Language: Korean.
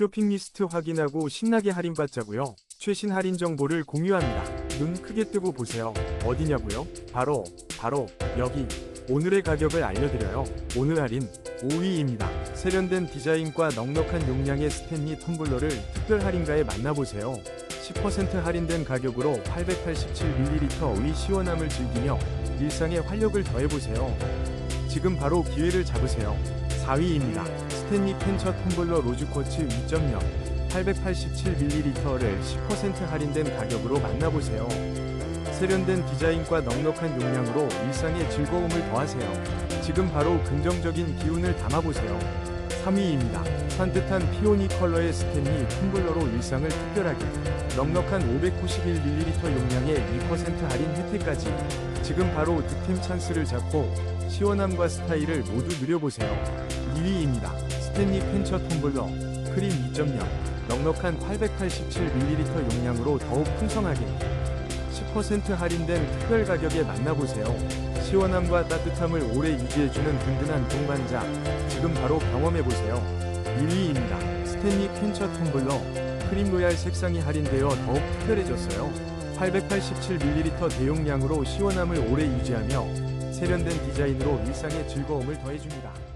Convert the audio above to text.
쇼핑 리스트 확인하고 신나게 할인받자고요. 최신 할인 정보를 공유합니다. 눈 크게 뜨고 보세요. 어디냐고요? 바로 바로 여기. 오늘의 가격을 알려드려요. 오늘 할인 5위입니다. 세련된 디자인과 넉넉한 용량의 스탠리 텀블러를 특별 할인가에 만나보세요. 10% 할인된 가격으로 887ml의 시원함을 즐기며 일상에 활력을 더해보세요. 지금 바로 기회를 잡으세요. 4위입니다. 스탠리 캔처 텀블러 로즈쿼츠 2.0 887ml를 10% 할인된 가격으로 만나보세요. 세련된 디자인과 넉넉한 용량으로 일상의 즐거움을 더하세요. 지금 바로 긍정적인 기운을 담아보세요. 3위입니다. 산뜻한 피오니 컬러의 스탠리 텀블러로 일상을 특별하게 넉넉한 591ml 용량의 2% 할인 혜택까지 지금 바로 득템 찬스를 잡고 시원함과 스타일을 모두 누려보세요. 2위입니다. 스탠리 펜처 텀블러 크림 2.0 넉넉한 887ml 용량으로 더욱 풍성하게 10% 할인된 특별 가격에 만나보세요. 시원함과 따뜻함을 오래 유지해주는 든든한 동반자 지금 바로 경험해보세요. 1위입니다. 스탠리 퀸처 텀블러 크림 로얄 색상이 할인되어 더욱 특별해졌어요. 887ml 대용량으로 시원함을 오래 유지하며 세련된 디자인으로 일상의 즐거움을 더해줍니다.